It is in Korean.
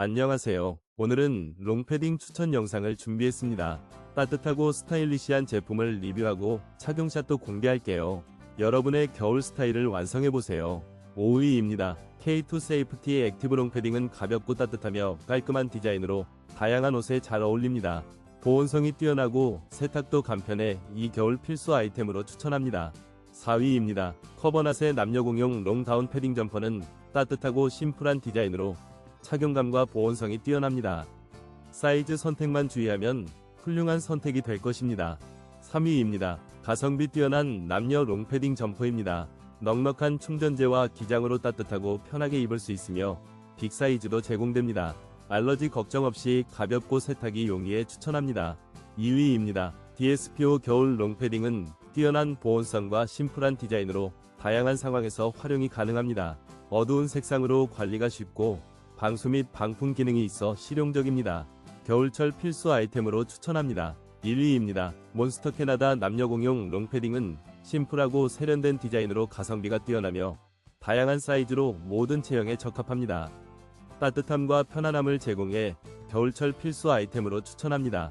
안녕하세요. 오늘은 롱패딩 추천 영상을 준비했습니다. 따뜻하고 스타일리시한 제품을 리뷰하고 착용샷도 공개할게요. 여러분의 겨울 스타일을 완성해보세요. 5위입니다. K2 세이프티 액티브 롱패딩은 가볍고 따뜻하며 깔끔한 디자인으로 다양한 옷에 잘 어울립니다. 보온성이 뛰어나고 세탁도 간편해 이 겨울 필수 아이템으로 추천합니다. 4위입니다. 커버낫의 남녀공용 롱다운 패딩 점퍼는 따뜻하고 심플한 디자인으로 착용감과 보온성이 뛰어납니다. 사이즈 선택만 주의하면 훌륭한 선택이 될 것입니다. 3위입니다. 가성비 뛰어난 남녀 롱패딩 점퍼입니다. 넉넉한 충전재와 기장으로 따뜻하고 편하게 입을 수 있으며 빅 사이즈도 제공됩니다. 알러지 걱정 없이 가볍고 세탁이 용이해 추천합니다. 2위입니다. DSPO 겨울 롱패딩은 뛰어난 보온성과 심플한 디자인으로 다양한 상황에서 활용이 가능합니다. 어두운 색상으로 관리가 쉽고 방수 및 방풍 기능이 있어 실용적입니다. 겨울철 필수 아이템으로 추천합니다. 1위입니다. 몬스터 캐나다 남녀공용 롱패딩은 심플하고 세련된 디자인으로 가성비가 뛰어나며 다양한 사이즈로 모든 체형에 적합합니다. 따뜻함과 편안함을 제공해 겨울철 필수 아이템으로 추천합니다.